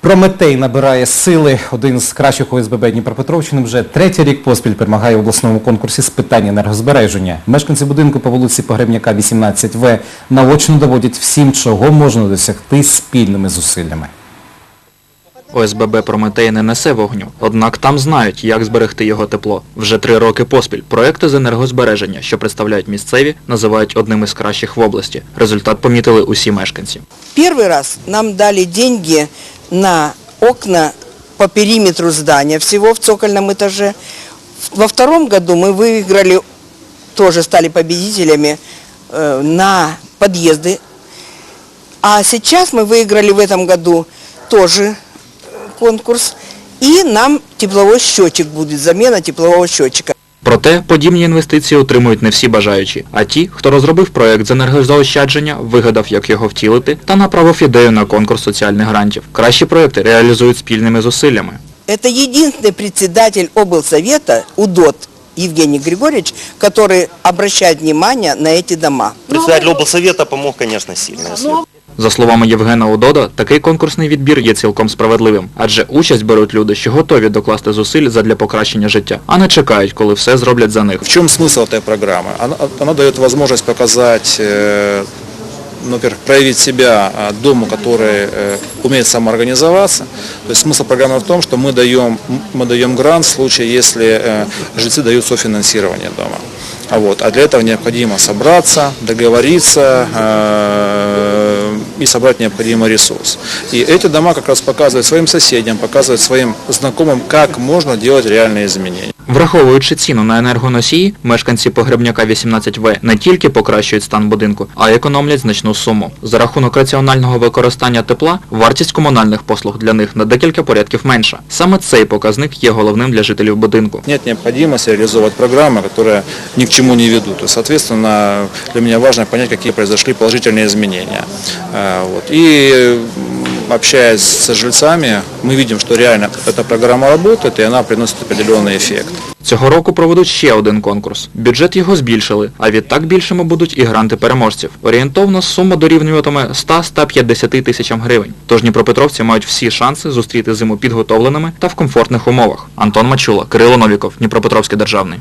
Прометей набирає сили. Один з кращих ОСББ Дніпропетровщини вже третій рік поспіль перемагає в обласному конкурсі з питань енергозбереження. Мешканці будинку по вулиці Погребняка, 18В наочно доводять всім, чого можна досягти спільними зусиллями. ОСББ Прометей не несе вогню, однак там знають, як зберегти його тепло. Вже три роки поспіль проекти з енергозбереження, що представляють місцеві, називають одним із кращих в області. Результат помітили усі мешканці. Первый раз нам дали деньги на окна по периметру здания всего в цокольном этаже. Во втором году мы выиграли, тоже стали победителями э, на подъезды. А сейчас мы выиграли в этом году тоже э, конкурс. И нам тепловой счетчик будет, замена теплового счетчика. Проте подібні інвестиції отримують не всі бажаючі, а ті, хто розробив проект з енергозаощадження, вигадав, як його втілити, та направив ідею на конкурс соціальних грантів. Кращі проекти реалізують спільними зусиллями. Это единственный председатель облсовета УДОТ Евгений Григорьевич, который обращает внимание на эти дома. Председатель облсовета помог, конечно, сильно. если За словами Євгена Удода, такий конкурсний відбір є цілком справедливим, адже участь беруть люди, що готові докласти зусиль задля покращення життя, а не чекають, коли все зроблять за них. В чем смысл этой программы? Она, она дает возможность показать, э, ну, во-первых, проявить себя а, дому, который э, умеет самоорганизоваться. То есть смысл программы в том, что мы даем, мы даем грант в случае, если э, жильцы дают софинансирование дома. А, вот, а для этого необходимо собраться, договориться э, и собрать необходимый ресурс. И эти дома как раз показывают своим соседям, показывают своим знакомым, как можно делать реальные изменения. Враховуючи ціну на енергоносії, мешканці Погребняка 18В не тільки покращують стан будинку, а й економлять значну суму. За рахунок раціонального використання тепла, вартість комунальних послуг для них на декілька порядків менша. Саме цей показник є головним для жителів будинку. Нет необходимости реализовывать программы, которые ни к чему не ведут. И, соответственно, для меня важно понять, какие произошли положительные изменения. Э, Вот. И м, общаясь со жильцами, мы видим, что реально эта программа работает, и она приносит определенный эффект. Цього року проведуть ще один конкурс. Бюджет його збільшили, а відтак більшими будуть і гранти переможців. Орієнтовна сума дорівнюватиме 100-150 тисячам гривень. Тож дніпропетровці мають всі шанси зустріти зиму підготовленими та в комфортних умовах. Антон Мачула, Кирило Новіков, Дніпропетровський державний.